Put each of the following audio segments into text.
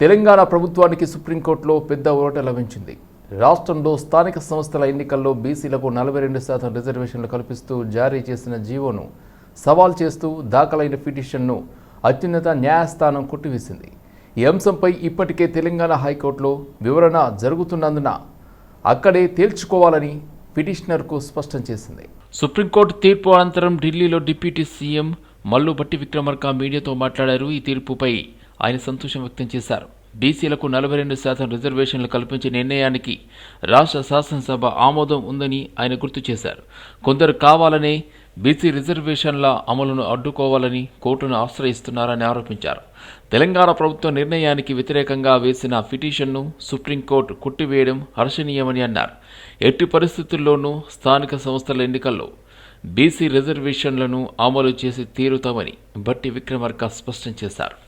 తెలంగాణ ప్రభుత్వానికి సుప్రీంకోర్టులో పెద్ద ఓట లభించింది. రాష్ట్రంలో స్థానిక సంస్థల ఎన్నికల్లో బీసీలకు నలభై రెండు శాతం రిజర్వేషన్లు కల్పిస్తూ జారీ చేసిన జీవోను సవాల్ చేస్తూ దాఖలైన పిటిషన్ను అత్యున్నత న్యాయస్థానం కొట్టివేసింది. ఈ అంశంపై ఇప్పటికే తెలంగాణ హైకోర్టులో వివరణ జరుగుతున్నందున అక్కడే తేల్చుకోవాలని పిటిషనర్కు స్పష్టం చేసింది. సుప్రీంకోర్టు తీర్పు అనంతరం ఢిల్లీలో డిప్యూటీ సీఎం మల్లుబట్టి విక్రమార్క మీడియాతో మాట్లాడారు. ఈ తీర్పుపై ఆయన సంతోషం వ్యక్తం చేశారు. బీసీలకు నలభై రెండు శాతం రిజర్వేషన్లు కల్పించే నిర్ణయానికి రాష్ట్ర శాసనసభ ఆమోదం ఉందని ఆయన గుర్తు చేశారు. కొందరు కావాలనే బీసీ రిజర్వేషన్ల అమలును అడ్డుకోవాలని కోర్టును ఆశ్రయిస్తున్నారని ఆరోపించారు. తెలంగాణ ప్రభుత్వ నిర్ణయానికి వ్యతిరేకంగా వేసిన పిటిషన్ను సుప్రీంకోర్టు కొట్టివేయడం హర్షణీయమని అన్నారు. ఎట్టి పరిస్థితుల్లోనూ స్థానిక సంస్థల ఎన్నికల్లో బీసీ రిజర్వేషన్లను అమలు చేసి తీరుతామని బట్టి విక్రమార్క స్పష్టం చేశారు.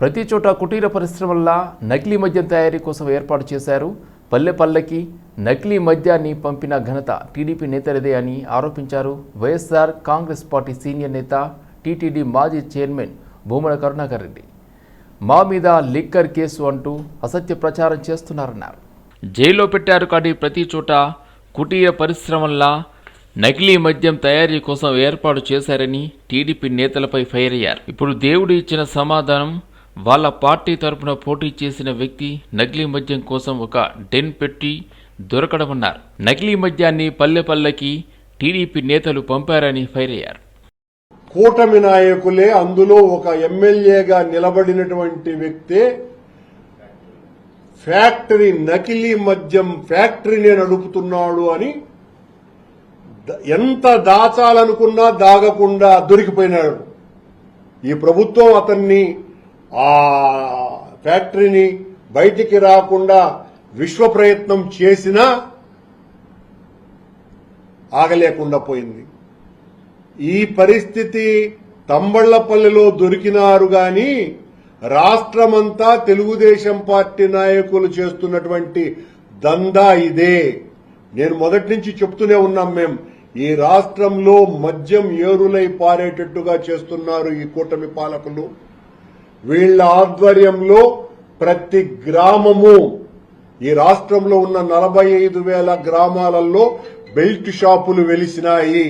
ప్రతి చోట కుటీర పరిశ్రమల్లా నకిలీ మద్యం తయారీ కోసం ఏర్పాటు చేశారు. పల్లె పల్లెకి నకిలీ మద్యాన్ని పంపిన ఘనత టీడీపీ నేతలదే అని ఆరోపించారు. వైఎస్ఆర్ కాంగ్రెస్ పార్టీ సీనియర్ నేత టీటీడీ మాజీ చైర్మన్ భూమన కరుణాకర్ రెడ్డి. మా మీద లిక్కర్ కేసు అంటూ అసత్య ప్రచారం చేస్తున్నారన్నారు. జైల్లో పెట్టారు కానీ ప్రతి చోట కుటీర పరిశ్రమల్లా నకిలీ మద్యం తయారీ కోసం ఏర్పాటు చేశారని టీడీపీ నేతలపై ఫైర్ అయ్యారు. ఇప్పుడు దేవుడు ఇచ్చిన సమాధానం వాళ్ళ పార్టీ తరపున పోటీ చేసిన వ్యక్తి నకిలీ మద్యం కోసం ఒక డెన్ పెట్టి దొరకడమన్నారు. నకిలీ మద్యాన్ని పల్లె పల్లెకి టీడీపీ నేతలు పంపారని ఫైర్ అయ్యారు. కూటమి నాయకులే అందులో ఒక ఎమ్మెల్యేగా నిలబడినటువంటి వ్యక్తే ఫ్యాక్టరీ నకిలీ మద్యం ఫ్యాక్టరీనే నడుపుతున్నాడు అని ఎంత దాచాలనుకున్నా దాగకుండా దొరికిపోయినాడు. ఈ ప్రభుత్వం అతన్ని ఆ ఫ్యాక్టరీని బయటికి రాకుండా విశ్వ ప్రయత్నం చేసినా ఆగలేకుండా పోయింది. ఈ పరిస్థితి తంబళ్ళపల్లిలో దొరికినారు గాని రాష్ట్రమంతా తెలుగుదేశం పార్టీ నాయకులు చేస్తున్నటువంటి దందా ఇదే. నేను మొదటి నుంచి చెప్తూనే ఉన్నాం మేం ఈ రాష్ట్రంలో మద్యం ఏరులై పారేటట్టుగా చేస్తున్నారు ఈ కూటమి పాలకులు. వీళ్ళ ఆధ్వర్యంలో ప్రతి గ్రామము ఈ రాష్ట్రంలో ఉన్న నలభై ఐదు వేల గ్రామాలలో బెల్ట్ షాపులు వెలిసినాయి.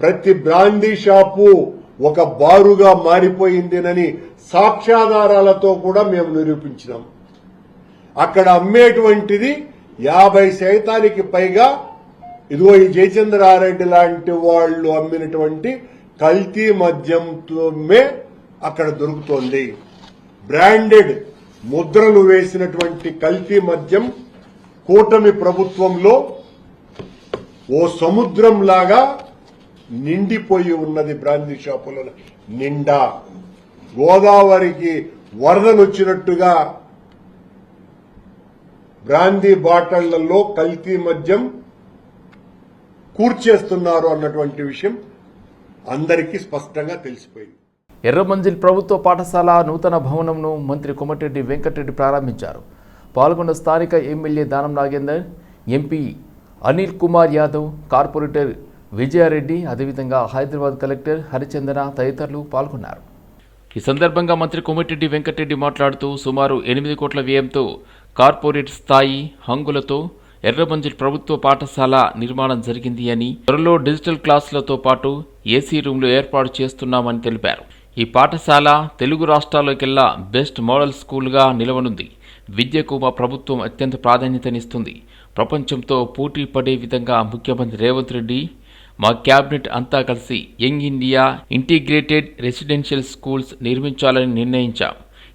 ప్రతి బ్రాందీ షాపు ఒక బారుగా మారిపోయిందినని సాక్ష్యాధారాలతో కూడా మేము నిరూపించినాం. అక్కడ అమ్మేటువంటిది యాభై శాతానికి పైగా ఇదిగో ఈ జయచంద్రారెడ్డి లాంటి వాళ్ళు అమ్మినటువంటి కల్తీ మద్యంతోమే అక్కడ దొరుకుతోంది. బ్రాండెడ్ ముద్రలు వేసినటువంటి కల్తీ మద్యం కూటమి ప్రభుత్వంలో ఓ సముద్రం లాగా నిండిపోయి ఉన్నది బ్రాందీ షాపుల. నిండా. గోదావరికి వరదలు వచ్చినట్టుగా బ్రాందీ బాటళ్ళలో కల్తీ మద్యం కూర్చేస్తున్నారు అన్నటువంటి విషయం అందరికీ స్పష్టంగా తెలిసిపోయింది. ఎర్రమంజిల్ ప్రభుత్వ పాఠశాల నూతన భవనంను మంత్రి కొమటిరెడ్డి వెంకటరెడ్డి ప్రారంభించారు. పాల్గొన్న స్థానిక MLA Danam Nagender MP Anil Kumar Yadav corporator Vijayareddy అదేవిధంగా హైదరాబాద్ కలెక్టర్ హరిచందన తదితరులు పాల్గొన్నారు. ఈ సందర్భంగా మంత్రి కోమటిరెడ్డి వెంకటరెడ్డి మాట్లాడుతూ సుమారు ఎనిమిది కోట్ల వ్యయంతో కార్పొరేట్ స్థాయి హంగులతో ఎర్రమంజిల్ ప్రభుత్వ పాఠశాల నిర్మాణం జరిగింది అని త్వరలో డిజిటల్ క్లాసులతో పాటు ఏసీ రూమ్లు ఏర్పాటు చేస్తున్నామని తెలిపారు. ఈ పాఠశాల తెలుగు రాష్ట్రాల్లోకెల్లా బెస్ట్ మోడల్ స్కూల్గా నిలవనుంది. విద్యకు మా ప్రభుత్వం అత్యంత ప్రాధాన్యతనిస్తుంది. ప్రపంచంతో పోటీ పడే విధంగా ముఖ్యమంత్రి రేవంత్ రెడ్డి మా క్యాబినెట్ అంతా కలిసి young India integrated residential schools నిర్మించాలని నిర్ణయించాం.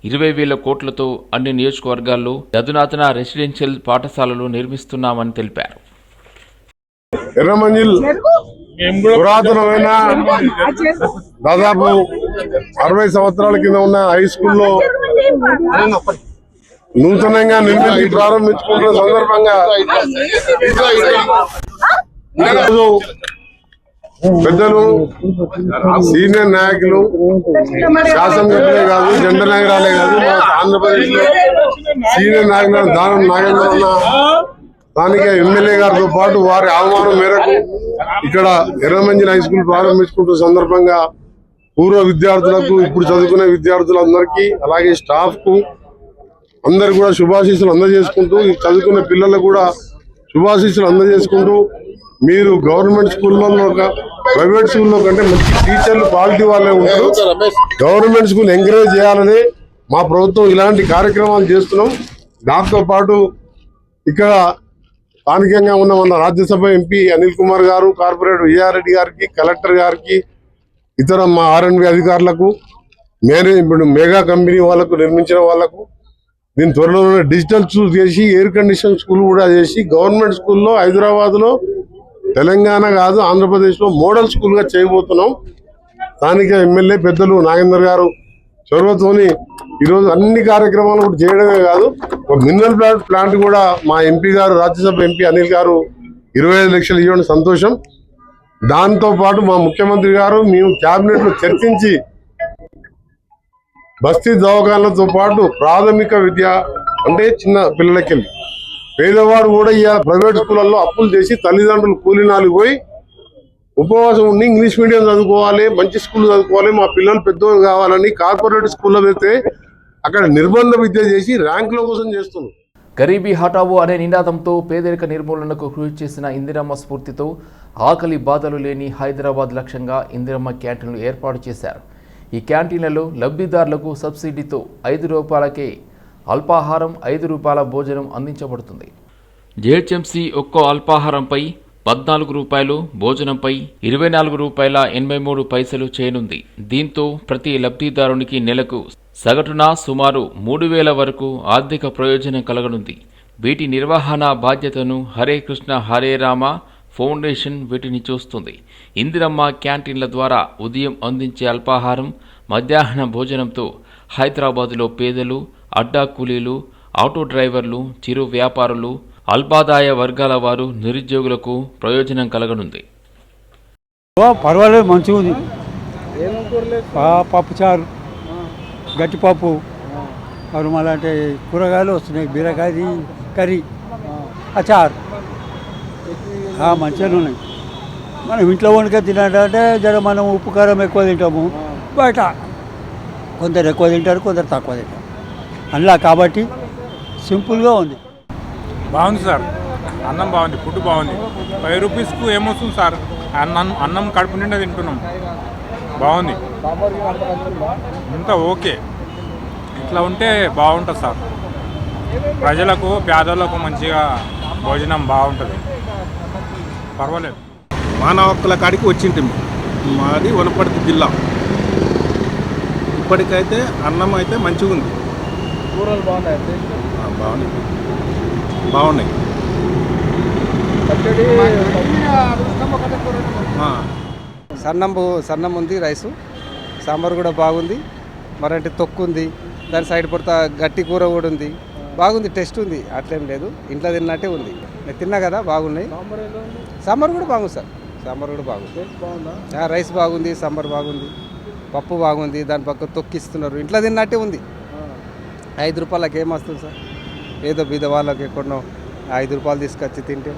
ఇరవై వేల కోట్లతో అన్ని నియోజకవర్గాల్లో అధునాతన రెసిడెన్షియల్ పాఠశాలలు నిర్మిస్తున్నామని తెలిపారు. పురాతనమైన దాదాపు అరవై సంవత్సరాల కింద ఉన్న హై స్కూల్లో నూతనంగా నిర్మించి ప్రారంభించుకున్న సందర్భంగా ఈరోజు పెద్దలు సీనియర్ నాయకులు శాసనసభ్యులే కాదు జెండ నాయకురాలే కాదు ఆంధ్రప్రదేశ్లో సీనియర్ నాయకులు దానం నాగేంద్ర ఉన్న స్థానిక ఎమ్మెల్యే గారితో పాటు వారి ఆహ్వానం మేరకు ఇక్కడ ఎర్రమంజిల్ హై స్కూల్ ప్రారంభించుకుంటున్న సందర్భంగా పూర్వ విద్యార్థులకు ఇప్పుడు చదువుకునే విద్యార్థులందరికీ అలాగే స్టాఫ్కు అందరు కూడా శుభాశీస్సులు అందజేసుకుంటూ చదువుకునే పిల్లలకు కూడా శుభాశీస్సులు అందజేసుకుంటూ మీరు గవర్నమెంట్ స్కూల్లో ప్రైవేట్ స్కూల్లో కంటే మంచి టీచర్లు క్వాలిటీ వాళ్ళే ఉంటారు. గవర్నమెంట్ స్కూల్ ఎంకరేజ్ చేయాలని మా ప్రభుత్వం ఇలాంటి కార్యక్రమాలు చేస్తున్నాం. దాంతో పాటు ఇక్కడ స్థానికంగా ఉన్న మన రాజ్యసభ ఎంపీ అనిల్ కుమార్ గారు కార్పొరేటర్ విజయారెడ్డి గారికి కలెక్టర్ గారికి ఇతర మా ఆర్ఎన్బి అధికారులకు మేనే ఇప్పుడు మెగా కంపెనీ వాళ్ళకు నిర్మించిన వాళ్ళకు దీని త్వరలోనే డిజిటల్ స్కూల్ చేసి ఎయిర్ కండిషన్ స్కూల్ కూడా చేసి గవర్నమెంట్ స్కూల్లో హైదరాబాద్లో తెలంగాణ కాదు ఆంధ్రప్రదేశ్లో మోడల్ స్కూల్గా చేయబోతున్నాం. స్థానిక ఎమ్మెల్యే పెద్దలు నాగేందర్ గారు చొరవతోని ఈరోజు అన్ని కార్యక్రమాలు కూడా చేయడమే కాదు ఒక మినరల్ ప్లాంట్ ప్లాంట్ కూడా మా ఎంపీ గారు రాజ్యసభ ఎంపీ అనిల్ గారు ఇరవై ఐదు లక్షలు ఇవ్వడం సంతోషం. దాంతో పాటు మా ముఖ్యమంత్రి గారు మేము కేబినెట్ చర్చించి బస్తీ దవాఖానలతో పాటు ప్రాథమిక విద్య అంటే చిన్న పిల్లలకి పేదవాడు కూడా ఇక ప్రైవేట్ స్కూళ్ళల్లో అప్పులు చేసి తల్లిదండ్రులు కూలినాలు పోయి ఉపవాసం ఉండి ఇంగ్లీష్ మీడియం చదువుకోవాలి మంచి స్కూల్ చదువుకోవాలి మా పిల్లలు పెద్దవాళ్ళు కావాలని కార్పొరేట్ స్కూల్లో పెడితే అక్కడ నిర్బంధ విద్య చేసి ర్యాంకుల కోసం చేస్తున్నారు. గరీబీ హఠావో అనే నినాదంతో పేదరిక నిర్మూలనకు కృషి చేసిన ఇందిరమ్మ స్ఫూర్తితో ఆకలి బాధలు లేని హైదరాబాద్ లక్ష్యంగా ఇందిరమ్మ క్యాంటీన్లు ఏర్పాటు చేశారు. ఈ క్యాంటీన్లలో లబ్ధిదారులకు సబ్సిడీతో ఐదు రూపాయలకే అల్పాహారం ఐదు రూపాయల భోజనం అందించబడుతుంది. జేహెచ్ఎంసీ ఒక్కో అల్పాహారంపై పద్నాలుగు రూపాయలు భోజనంపై ఇరవై నాలుగు రూపాయల ఎనభై మూడు పైసలు చేయనుంది. దీంతో ప్రతి లబ్ధిదారునికి నెలకు సగటున సుమారు మూడు వేల వరకు ఆర్థిక ప్రయోజనం కలగనుంది. వీటి నిర్వహణ బాధ్యతను హరే కృష్ణ హరే రామ ఫౌండేషన్ వీటిని చూస్తుంది. ఇందిరమ్మ క్యాంటీన్ల ద్వారా ఉదయం అందించే అల్పాహారం మధ్యాహ్న భోజనంతో హైదరాబాదులో పేదలు అడ్డా కూలీలు ఆటో డ్రైవర్లు చిరు వ్యాపారులు అల్పాదాయ వర్గాల వారు నిరుద్యోగులకు ప్రయోజనం కలగనుంది. పర్వాలేదు మంచిగా ఉంది. పా- పప్పుచారు గట్టిపప్పు మరి మళ్ళీ అంటే కూరగాయలు వస్తున్నాయి బీరకాయ కర్రీ అచార్ మంచిగానే ఉన్నాయి. మనం ఇంట్లో వండుక తినాలంటే జర మనం ఉప్పు కారం ఎక్కువ తింటాము. బయట కొందరు ఎక్కువ తింటారు కొందరు తక్కువ తింటారు. అందులో కాబట్టి సింపుల్గా ఉంది. బాగుంది సార్. అన్నం బాగుంది ఫుడ్ బాగుంది. ఫైవ్ రూపీస్కు ఏమొస్తుంది సార్? అన్నం అన్నం కడుపు నిండా తింటున్నాం. బాగుంది. అంతా ఓకే. ఇట్లా ఉంటే బాగుంటుంది సార్. ప్రజలకు పేదలకు మంచిగా భోజనం బాగుంటుంది. పర్వాలేదు. మానవ హక్కుల కాడికి వచ్చింటిమి మాది వనపర్తి జిల్లా. ఇప్పటికైతే అన్నం అయితే మంచిగా ఉంది కూరలు బాగున్నాయి బాగున్నాయి. బాగున్నాయి. సన్నం సన్నం ఉంది రైసు. సాంబార్ కూడా బాగుంది. మరంటే తొక్కు ఉంది దాని సైడ్ పడత గట్టి కూర కూడా ఉంది. బాగుంది టెస్ట్ ఉంది. అట్లేం లేదు. ఇంట్లో తిన్నట్టే ఉంది. నేను తిన్నా కదా బాగున్నాయి. సాంబార్ కూడా బాగుంది సార్. సాంబార్ కూడా బాగుంది. రైస్ బాగుంది సాంబార్ బాగుంది. పప్పు బాగుంది దాని పక్క తొక్కిస్తున్నారు. ఇంట్లో తిన్నట్టే ఉంది. ఐదు రూపాయలకి ఏం వస్తుంది సార్? ఏదో బీద వాళ్ళకి ఎక్కడో ఐదు రూపాయలు తీసుకొచ్చి తింటే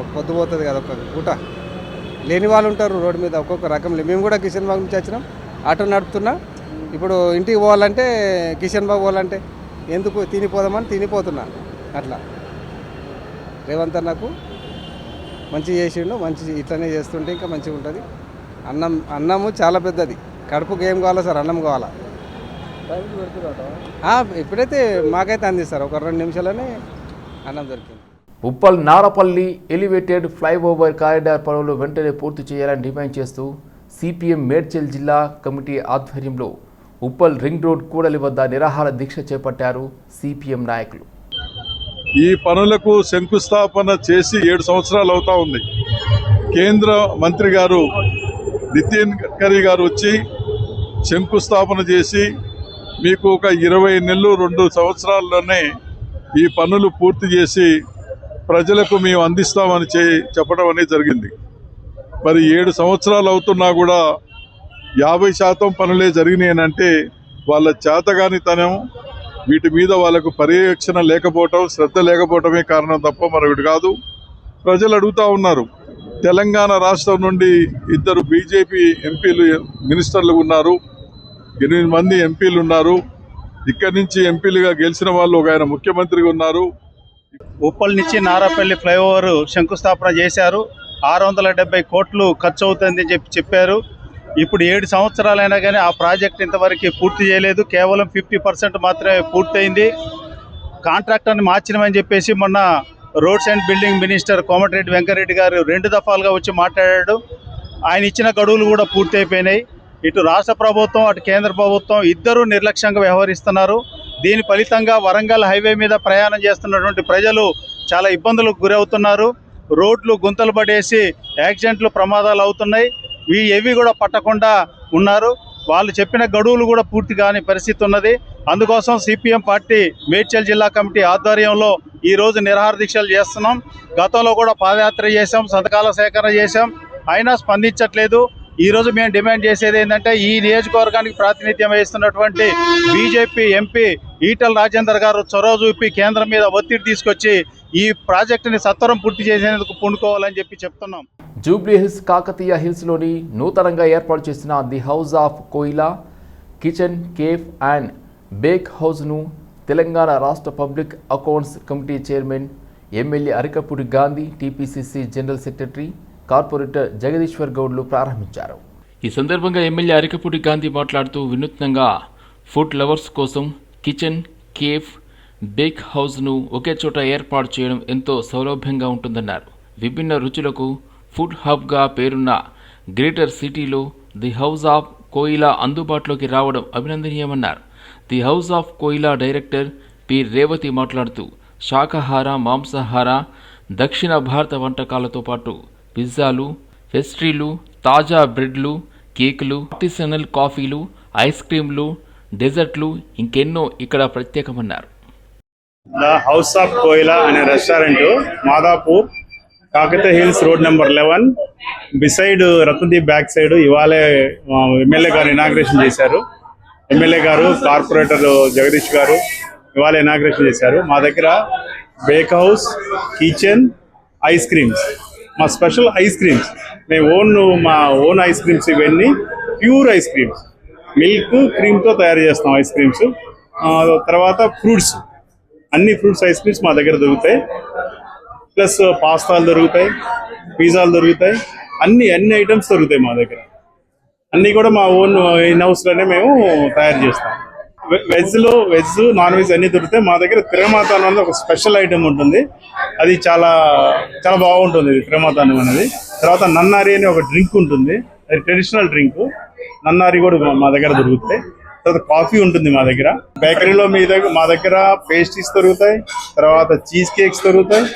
ఒక పొద్దు పోతుంది కదా ఒక పూట. లేని వాళ్ళు ఉంటారు రోడ్డు మీద ఒక్కొక్క రకం మేము కూడా కిషన్ బాగ్ నుంచి వచ్చినాం. ఆటో నడుపుతున్నా. ఇప్పుడు ఇంటికి పోవాలంటే కిషన్ బాగ్ పోవాలంటే ఎందుకు తినిపోదామని తినిపోతున్నా. అట్లా. రేవంత్ అన్నకు మంచి చేసిండు మంచి ఇట్లనే చేస్తుంటే ఇంకా మంచిగా ఉంటుంది. అన్నం అన్నము చాలా పెద్దది. కడుపుకి ఏం కావాలా సార్ అన్నం కావాలా? ఆ, ఇప్పుడైతే మాకైతే అందిస్తారు ఒక రెండు నిమిషాలనే అన్నం దొరికింది. Uppal Narapalli elevated flyover corridor పనులు వెంటనే పూర్తి చేయాలని డిమాండ్ చేస్తూ సిపిఎం మేడ్చల్ జిల్లా కమిటీ ఆధ్వర్యంలో ఉప్పల్ రింగ్ రోడ్ కూడలి వద్ద నిరాహార దీక్ష చేపట్టారు సిపిఎం నాయకులు. ఈ పనులకు శంకుస్థాపన చేసి ఏడు సంవత్సరాలు అవుతా ఉంది. కేంద్ర మంత్రి గారు నితిన్ గడ్కరీ గారు వచ్చి శంకుస్థాపన చేసి మీకు ఒక ఇరవై నెలలు రెండు సంవత్సరాల్లోనే ఈ పనులు పూర్తి చేసి ప్రజలకు మేము అందిస్తామని చెప్పడం అనేది జరిగింది. మరి ఏడు సంవత్సరాలు అవుతున్నా కూడా యాభై శాతం పనులే జరిగినాయనంటే వాళ్ళ చేతగానితనం వీటి మీద వాళ్ళకు పర్యవేక్షణ లేకపోవటం శ్రద్ధ లేకపోవటమే కారణం తప్ప మరొకటి కాదు. ప్రజలు అడుగుతా ఉన్నారు తెలంగాణ రాష్ట్రం నుండి ఇద్దరు బీజేపీ ఎంపీలు మినిస్టర్లు ఉన్నారు ఎనిమిది మంది ఎంపీలు ఉన్నారు. ఇక్కడి నుంచి ఎంపీలుగా గెలిచిన వాళ్ళు ఒక ఆయన ముఖ్యమంత్రిగా ఉన్నారు. ఉప్పల్ నుంచి నారాపల్లి ఫ్లైఓవర్ శంకుస్థాపన చేశారు. ఆరు వందల కోట్లు ఖర్చు అవుతుందని చెప్పి చెప్పారు. ఇప్పుడు ఏడు సంవత్సరాలైనా కానీ ఆ ప్రాజెక్ట్ ఇంతవరకు పూర్తి చేయలేదు. కేవలం ఫిఫ్టీ పర్సెంట్ మాత్రమే పూర్తయింది. కాంట్రాక్టర్ని మార్చినమని చెప్పేసి మొన్న roads and building minister Komatireddy Venkareddy గారు రెండు దఫాలుగా వచ్చి మాట్లాడాడు. ఆయన ఇచ్చిన గడువులు కూడా పూర్తయిపోయినాయి. ఇటు రాష్ట్ర ప్రభుత్వం అటు కేంద్ర ప్రభుత్వం ఇద్దరూ నిర్లక్ష్యంగా వ్యవహరిస్తున్నారు. దీని ఫలితంగా వరంగల్ హైవే మీద ప్రయాణం చేస్తున్నటువంటి ప్రజలు చాలా ఇబ్బందులకు గురవుతున్నారు. రోడ్లు గుంతలు పడేసి యాక్సిడెంట్లు ప్రమాదాలు అవుతున్నాయి. ఇవి ఏవి కూడా పట్టకుండా ఉన్నారు. వాళ్ళు చెప్పిన గడువులు కూడా పూర్తి కాని పరిస్థితి ఉన్నది. అందుకోసం సిపిఎం పార్టీ మేడ్చల్ జిల్లా కమిటీ ఆధ్వర్యంలో ఈ రోజు నిరాహార దీక్షలు చేస్తున్నాం. గతంలో కూడా పాదయాత్ర చేసాం సంతకాల సేకరణ చేసాం అయినా స్పందించట్లేదు. ఈ రోజు మేము డిమాండ్ చేసేది ఏంటంటే ఈ నియోజకవర్గానికి ప్రాతినిధ్యం వహిస్తున్నటువంటి బీజేపీ ఎంపీ ఈటల రాజేందర్ గారు చొరవ చూపి కేంద్రం మీద ఒత్తిడి తీసుకొచ్చి ఈ ప్రాజెక్టుని సత్వరం పూర్తి చేసేందుకు పూనుకోవాలని చెప్పి చెప్తున్నాం. జూబ్లీ హిల్స్ కాకతీయ హిల్స్లోని నూతనంగా ఏర్పాటు చేసిన the house of Koyla kitchen cafe and bake హౌస్ను Telangana రాష్ట్ర public accounts committee chairman MLA Arikapudi Gandhi TPCC general secretary corporator Jagadishwar గౌడ్లు ప్రారంభించారు. ఈ సందర్భంగా ఎమ్మెల్యే అరికపూడి గాంధీ మాట్లాడుతూ వినూత్నంగా ఫుడ్ లవర్స్ కోసం కిచెన్ కేఫ్ బేక్ హౌస్ను ఒకే చోట ఏర్పాటు చేయడం ఎంతో సౌలభ్యంగా ఉంటుందన్నారు. విభిన్న రుచులకు ఫుడ్ హబ్గా పేరున్న గ్రేటర్ సిటీలో ది హౌస్ ఆఫ్ కోయిలా అందుబాటులోకి రావడం అభినందనీయమన్నారు. The house of Koyla director P. Revathi మాట్లాడుతూ శాకాహార మాంసాహార దక్షిణ భారత వంటకాలతో పాటు పిజ్జాలు పెస్ట్రీలు తాజా బ్రెడ్లు కేకులు ఆర్టిసనల్ కాఫీలు ఐస్ క్రీంలు డెజర్ట్లు ఇంకెన్నో ఇక్కడ ప్రత్యేకమన్నారు. ద హౌస్ ఆఫ్ కోయిలా అనే restaurant Madhapur Kakatiya hills road number eleven. Beside Ratnadeep back side ఇవాళే ఎమ్మెల్యే గారు ఇనాగ్రేషన్ చేశారు. ఎమ్మెల్యే గారు కార్పొరేటర్ జగదీష్ గారు ఇవాళ ఇనాగ్రేషన్ చేశారు. మా దగ్గర bake house kitchen ice creams. మా స్పెషల్ ఐస్ క్రీమ్స్. మేము ఓన్ మా ఓన్ ఐస్ క్రీమ్స్ ఇవన్నీ ప్యూర్ ఐస్ క్రీమ్స్. మిల్క్ క్రీమ్తో తయారు చేస్తాం ఐస్ క్రీమ్స్. తర్వాత ఫ్రూట్స్. అన్ని ఫ్రూట్స్ ఐస్ క్రీమ్స్ మా దగ్గర దొరుకుతాయి. ప్లస్ uh, పాస్తాలు దొరుకుతాయి పిజ్జాలు దొరుకుతాయి. అన్ని అన్ని ఐటమ్స్ దొరుకుతాయి మా దగ్గర. అన్ని కూడా మా ఓన్ ఇన్ హౌస్లోనే మేము తయారు చేస్తాం. వెజ్లో వెజ్లో వెజ్ నాన్ వెజ్ అన్ని దొరుకుతాయి. మా దగ్గర తిరమాతానం అనేది ఒక స్పెషల్ ఐటమ్ ఉంటుంది. అది చాలా చాలా బాగుంటుంది తిరమాతానం అనేది. తర్వాత నన్నారి అనే ఒక డ్రింక్ ఉంటుంది. అది ట్రెడిషనల్ డ్రింక్ నన్నారి కూడా మా దగ్గర దొరుకుతాయి. తర్వాత కాఫీ ఉంటుంది మా దగ్గర. బేకరీలో మీ దగ్గర మా దగ్గర పేస్ట్రీస్ దొరుకుతాయి తర్వాత చీజ్ కేక్స్ దొరుకుతాయి.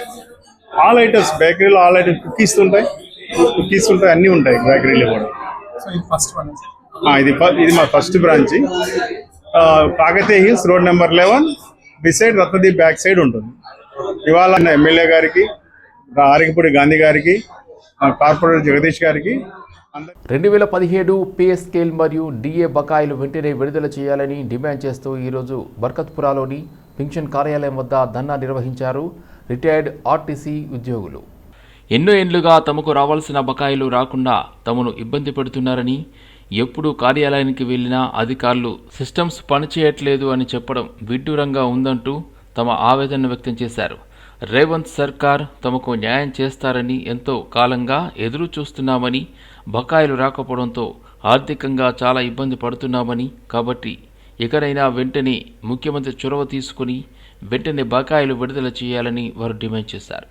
ఆల్ ఐటమ్స్ బేకరీలో ఆల్ ఐటమ్స్ కుకీస్ ఉంటాయి. కుకీస్ ఉంటాయి అన్నీ ఉంటాయి బేకరీలో కూడా. ఇది ఇది మా first branch. Kakatiya hills road number eleven beside Ratnadeep back side ఉంటుంది. ఇవాళ ఎమ్మెల్యే గారికి ఆరికపూడి గాంధీ గారికి కార్పొరేటర్ జగదీష్ గారికి రెండు వేల పదిహేడు పిఎస్కేల్ మరియు డిఏ బకాయిలు వెంటనే విడుదల చేయాలని డిమాండ్ చేస్తూ ఈరోజు బర్కత్పురాలోని పింఛన్ కార్యాలయం వద్ద ధర్నా నిర్వహించారు రిటైర్డ్ ఆర్టీసీ ఉద్యోగులు. ఎన్నో ఏండ్లుగా తమకు రావాల్సిన బకాయిలు రాకుండా తమను ఇబ్బంది పెడుతున్నారని ఎప్పుడు కార్యాలయానికి వెళ్ళినా అధికారులు సిస్టమ్స్ పనిచేయట్లేదు అని చెప్పడం విడ్డూరంగా ఉందంటూ తమ ఆవేదన వ్యక్తం చేశారు. రేవంత్ సర్కార్ తమకు న్యాయం చేస్తారని ఎంతో కాలంగా ఎదురు చూస్తున్నామని బకాయిలు రాకపోవడంతో ఆర్థికంగా చాలా ఇబ్బంది పడుతున్నామని కాబట్టి ఇకనైనా వెంటనే ముఖ్యమంత్రి చొరవ తీసుకుని వెంటనే బకాయిలు విడుదల చేయాలని వారు డిమాండ్ చేశారు.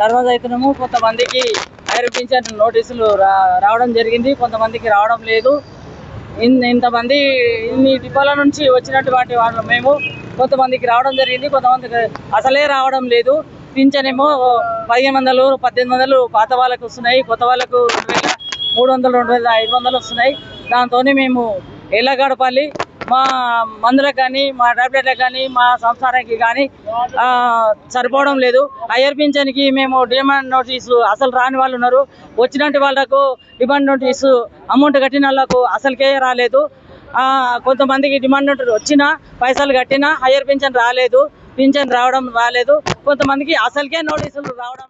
నర్వస్ అవుతున్నాము కొంతమందికి హైర్ పింఛన్ నోటీసులు రా రావడం జరిగింది కొంతమందికి రావడం లేదు. ఇంతమంది ఇన్ని డిపోల నుంచి వచ్చినటువంటి వాళ్ళు మేము కొంతమందికి రావడం జరిగింది కొంతమందికి అసలే రావడం లేదు. పింఛన్ ఏమో పదిహేను వందలు పద్దెనిమిది వందలు పాత వాళ్ళకు వస్తున్నాయి కొత్త వాళ్ళకు రెండు వేల మూడు వందలు రెండు వేల ఐదు వందలు వస్తున్నాయి. దాంతో మేము ఎలా గడపాలి మా మందులకు కానీ మా టాబ్లెట్లకు కానీ మా సంసారానికి కానీ సరిపోవడం లేదు. హయ్యర్ పింఛన్కి మేము డిమాండ్ నోటీస్ అసలు రాని వాళ్ళు ఉన్నారు. వచ్చినట్టు వాళ్ళకు డిమాండ్ నోటీస్ అమౌంట్ కట్టిన వాళ్ళకు అసలుకే రాలేదు. కొంతమందికి డిమాండ్ నోటీస్ వచ్చినా పైసలు కట్టినా హయ్యర్ పింఛన్ రాలేదు. పింఛన్ రావడం రాలేదు. కొంతమందికి అసలుకే నోటీసులు రావడం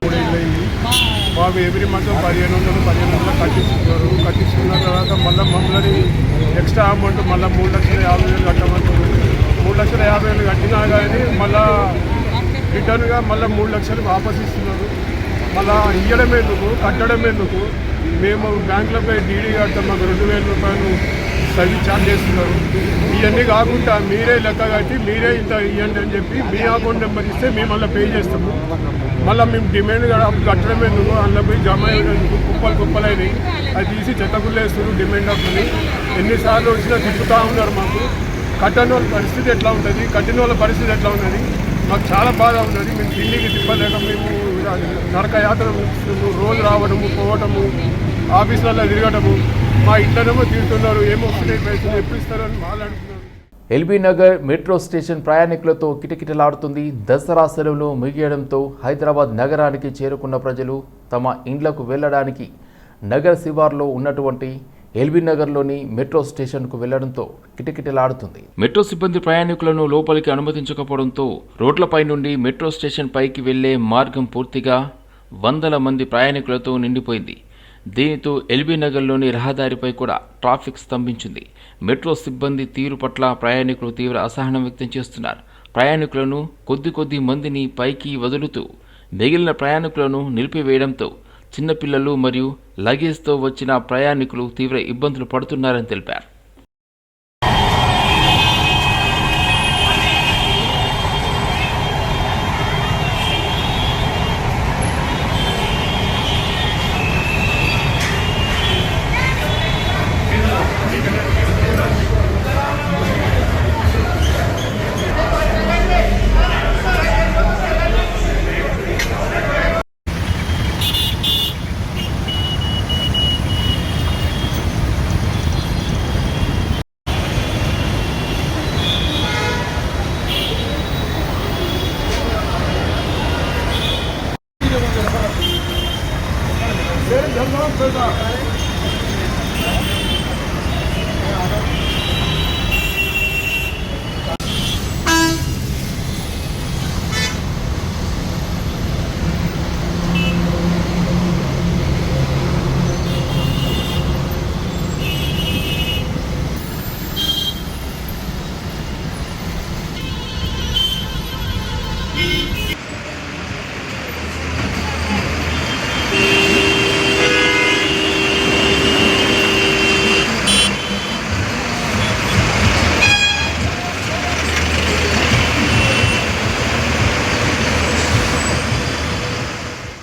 బాబు ఎవ్రీ మంత్ పదిహేను వందలు పదిహేను వందలు కట్టించుకున్నారు. కట్టించుకున్న తర్వాత మళ్ళీ మమ్మల్ని ఎక్స్ట్రా అమౌంట్ మళ్ళీ మూడు లక్షల యాభై వేలు కట్టమంటారు. మూడు లక్షల యాభై వేలు కట్టినా కానీ మళ్ళా రిటర్న్గా మళ్ళీ మూడు లక్షలు వాపస్ ఇస్తున్నారు. మళ్ళా ఇవ్వడం ఎందుకు? కట్టడం ఎందుకు? మేము బ్యాంకులపై డీడీ కడతాం మాకు రెండు వేల రూపాయలు సర్వీస్ ఛార్జ్ చేస్తున్నారు. ఇవన్నీ కాకుండా మీరే లెక్క కట్టి మీరే ఇంత ఇవ్వండి అని చెప్పి మీ అకౌంట్ నెంబర్ ఇస్తే మేము మళ్ళీ పే చేస్తాము. మళ్ళీ మేము డిమాండ్ కూడా అప్పుడు కట్టడం ఎందుకు అందులో పోయి జమ అయ్యేందుకు కుప్పలు కుప్పలైనవి అది తీసి చెత్తకుళ్ళు డిమాండ్ అప్పుడు ఎన్నిసార్లు వచ్చినా తిప్పుతూ ఉన్నారు మాకు. కట్టని వాళ్ళ పరిస్థితి ఎట్లా ఉంటుంది కట్టిన వాళ్ళ పరిస్థితి ఎట్లా ఉన్నది? మాకు చాలా బాధ ఉన్నది. మేము తిండికి తిప్పలేక మేము నరకయాత్ర రోజు రావడము పోవటము ఆఫీసులలో తిరగటము. మా ఇంట్లోనేమో తింటున్నారు ఏమొస్తున్నాయి పైసలు ఎల్బీ నగర్ మెట్రో స్టేషన్ ప్రయాణికులతో కిటకిటలాడుతుంది. దసరా సెలవులు ముగియడంతో హైదరాబాద్ నగరానికి చేరుకున్న ప్రజలు తమ ఇండ్లకు వెళ్ళడానికి నగర శివార్లో ఉన్నటువంటి ఎల్బీ నగర్లోని మెట్రో స్టేషన్కు వెళ్ళడంతో కిటకిటలాడుతుంది. మెట్రో సిబ్బంది ప్రయాణికులను లోపలికి అనుమతించకపోవడంతో రోడ్లపై నుండి మెట్రో స్టేషన్ పైకి వెళ్ళే మార్గం పూర్తిగా వందల మంది ప్రయాణికులతో నిండిపోయింది. దీనితో ఎల్బీ నగర్లోని రహదారిపై కూడా ట్రాఫిక్ స్తంభించింది. మెట్రో సిబ్బంది తీరు పట్ల ప్రయాణికులు తీవ్ర అసహనం వ్యక్తం చేస్తున్నారు. ప్రయాణికులను కొద్ది కొద్ది మందిని పైకి వదులుతూ మిగిలిన ప్రయాణికులను నిలిపివేయడంతో చిన్నపిల్లలు మరియు లగేజ్తో వచ్చిన ప్రయాణికులు తీవ్ర ఇబ్బందులు పడుతున్నారని తెలిపారు.